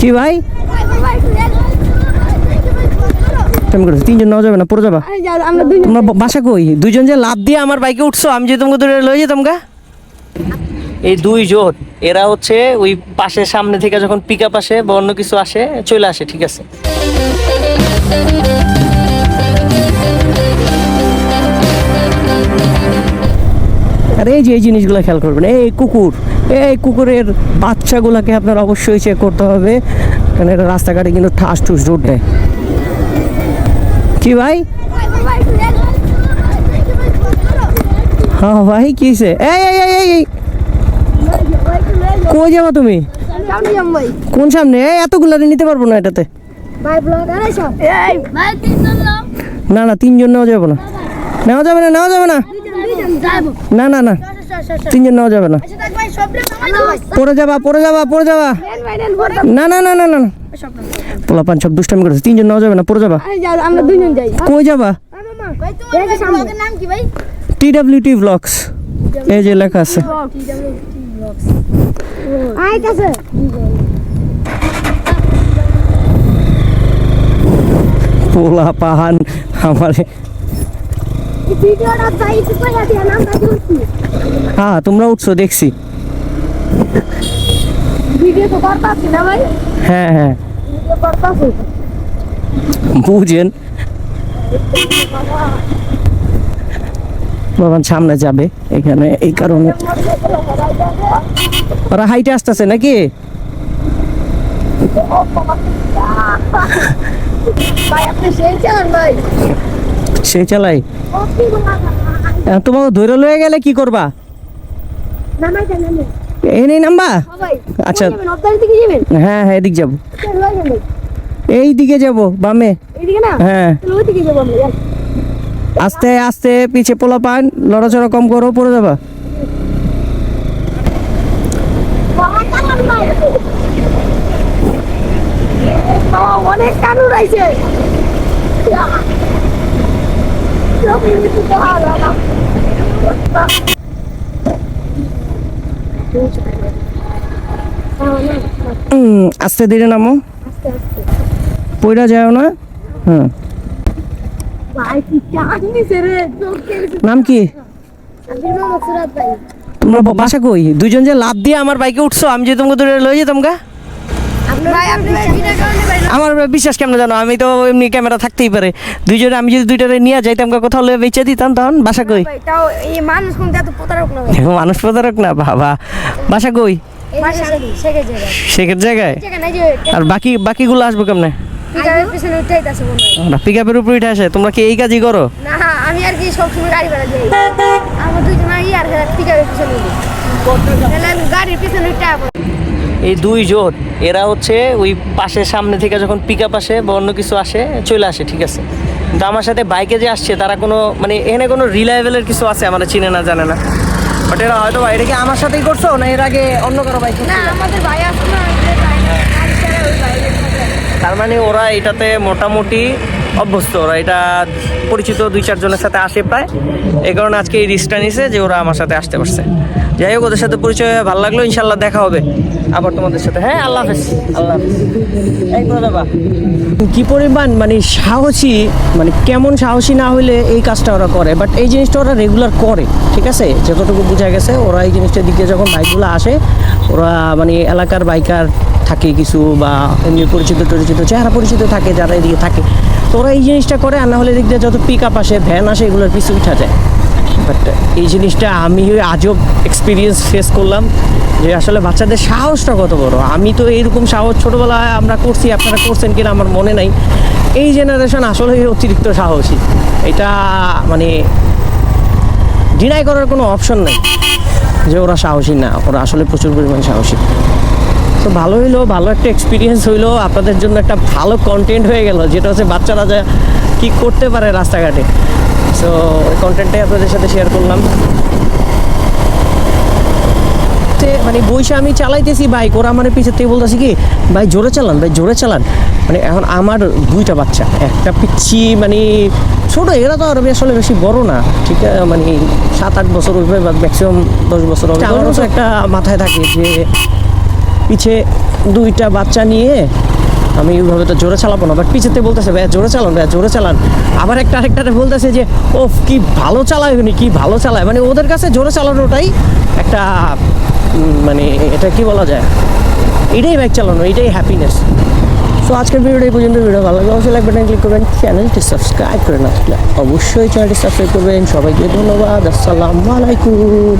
কি ভাই? তিনজন নেওয়া যাবে না? পড়ে যাবা? তোমরা বাসা কই? দুইজন যে লাভ দিয়ে আমার বাইকে উঠছো আমি যে তোমাকে ধরে লয়ে যেতাম গা। এই দুইজন এরা হচ্ছে ওই পাশের সামনে থেকে যখন পিক আপ আসে বা অন্য কিছু আসে চলে আসে ঠিক আছে? আর এই যে এই জিনিসগুলো খেয়াল করবেন এই কুকুর। এই কুকুরের বাচ্চাগুলোকে আপনার অবশ্যই চেক করতে হবে। কারণ এটা রাস্তাঘাটে কিন্তু ঠাস ঠুস রোড দেয়। কি ভাই? হ্যাঁ ভাই কি হয়েছে এই এই এই, কই যাবা তুমি? কোন সামনে? এতগুলো নিতে পারব না এটাতে। না না তিনজন নেওয়া যাবে না। নেওয়া যাবে না নেওয়া যাবে না। না না না। তিনজন নেওয়া যাবে না। পড়ে যাবা পড়ে যাবা পড়ে যাবা। না না না না না না। পোলা পান সব দুষ্টামি করেছে তিনজন নেওয়া যাবে না পড়ে যাবা। আমরা দুজন যাই। কই যাবা? নাম কি ভাই? টি ডাব্লিউ টি ব্লগস এই যে লেখা আছে। পোলা পাহান আমার ভিডিওটা যাই তো কই আছে নামটা দিচ্ছি হ্যাঁ তোমরা উঠছো দেখছি। হ্যাঁ হ্যাঁ। বুঝেন। বাবান সামনে যাবে এখানে এই কারণে। ওরা হাইটে আসতেছে নাকি? ভাই আপনি সেই ভাই। সে চালাই। তোমাকে ধরে লয়ে গেলে কি করবা? এই নেই নাম্বা? আচ্ছা। হ্যাঁ হ্যাঁ এদিক যাব। এই দিকে যাব বামে। হ্যাঁ। আস্তে আস্তে পিছে পোলা পান লড়াচড়া কম করো পড়ে যাবা। অনেক কানু রয়েছে হুম, আস্তে ধীরে নামো। পইরা যাও না? হ্যাঁ নাম কি? তোমরা বাসা কই? দুজন যে লাভ দিয়ে আমার বাইকে উঠছো, আমি যে তোমাকে ধরে লয়ে যেতাম গা ভাই আপনি ভিডিও করলে ভাই আমার বিশ্বাস কেমন জানো? আমি তো এমনি ক্যামেরা থাকতেই পারে। দুইজনে আমি যদি দুইটারে নিয়ে যাইতাম কোথাও লয়ে বেচে দিতাম তখন বাসা কই? ভাই তাও এই মানুষ কোন প্রতারক না ভাই? দেখো মানুষ প্রতারক না বাবা। বাসা কই? শেখের জায়গায়। আর বাকি বাকিগুলো আসব কেমনে? পিক আপের উপরে উঠে আসে। তোমরা কি এই কাজই করো? না আমি আর কি সবসময় গাড়ি ভাড়া যাই আমার দুজন আর পিকারের পিছনে গাড়ির পিছনে উঠে আবার দুই দুইজন এরা হচ্ছে ওই পাশের সামনে থেকে যখন পিক আপ আসে বা অন্য কিছু আসে চলে আসে ঠিক আছে? কিন্তু আমার সাথে বাইকে যে আসছে তারা কোনো মানে এখানে কোনো রিলায়েবলের কিছু আছে আমরা চিনে না জানে না। বাট এরা হয়তো এটা কি আমার সাথেই করছ না এর আগে অন্য কারও বাইক না আমাদের ভাই না। তার মানে ওরা এটাতে মোটামুটি অভ্যস্ত। ওরা এটা পরিচিত দুই, চারজনের সাথে আসে প্রায়। এই কারণে আজকে এই রিস্কটা নিছে যে ওরা আমার সাথে আসতে পারছে। যাই হোক, ওদের সাথে পরিচয় ভালো লাগল, ইনশাল্লাহ দেখা হবে। আবার তোমাদের সাথে। হ্যাঁ আল্লাহ হাফেজ। আল্লাহ কি পরিমাণ মানে সাহসী মানে কেমন সাহসী না হলে এই কাজটা ওরা করে বাট এই জিনিসটা ওরা রেগুলার করে, ঠিক আছে? যতটুকু বোঝা গেছে, ওরা এই জিনিসটার দিকে যখন বাইকগুলো আসে ওরা মানে এলাকার বাইকার থাকে কিছু বা এমনি পরিচিত টরিচিত, চেহারা পরিচিত থাকে, যারা এদিকে থাকে। তো ওরা এই জিনিসটা করে আর না হলে যত পিক আপ আসে ভ্যান আসে, এগুলোর পিছু উঠা যায়। বাট এই জিনিসটা আমি আজব এক্সপিরিয়েন্স ফেস করলাম যে আসলে বাচ্চাদের সাহসটা কত বড়। আমি তো এইরকম সাহস ছোটোবেলায় আমরা করছি, আপনারা করছেন কিনা আমার মনে নাই। এই জেনারেশন আসলে অতিরিক্ত সাহসী। এটা মানে ডিনাই করার কোনো অপশন নেই। যে ওরা সাহসী না, ওরা আসলে প্রচুর পরিমাণ সাহসী। তো ভালো হইল, ভালো একটা এক্সপিরিয়েন্স হইল, আপনাদের জন্য একটা ভালো কন্টেন্ট হয়ে গেল, যেটা হচ্ছে বাচ্চারা যা কী করতে পারে রাস্তাঘাটে। সো ওই কন্টেন্টটাই আপনাদের সাথে শেয়ার করলাম। মানে বইসা আমি চালাইতেছি বাইক ওরা আমার পিছিয়ে থেকে বলতেছি কি, ভাই, জোরে চালান, ভাই, জোরে চালান। মানে এখন আমার দুইটা বাচ্চা একটা পিচ্ছি মানে ছোট এরা তো আর আসলে বেশি বড় না ঠিক আছে? মানে সাত আট বছর উঠবে বা ম্যাক্সিমাম দশ বছর হবে। আমারও তো একটা মাথায় থাকে যে পিছে দুইটা বাচ্চা নিয়ে আমি ওইভাবে তো জোরে চালাবো না বাট পিছেতে বলতেছে ভাইয়া জোরে চালান ভাইয়া জোরে চালান। আবার একটা আরেকটাতে বলতেছে যে ও কি ভালো চালায় উনি কি ভালো চালায়। মানে ওদের কাছে জোরে চালানোটাই একটা মানে এটা কি বলা যায়? এটাই বাইক চালানো এটাই হ্যাপিনেস সো আজকের ভিডিওটা এই পর্যন্ত ভিডিও ভালো লাগলে অবশ্যই লাইক বাটন ক্লিক করবেন। চ্যানেলটি সাবস্ক্রাইব করে না অবশ্যই চ্যানেলটি সাবস্ক্রাইব করবেন। সবাইকে ধন্যবাদ, আসসালামু আলাইকুম।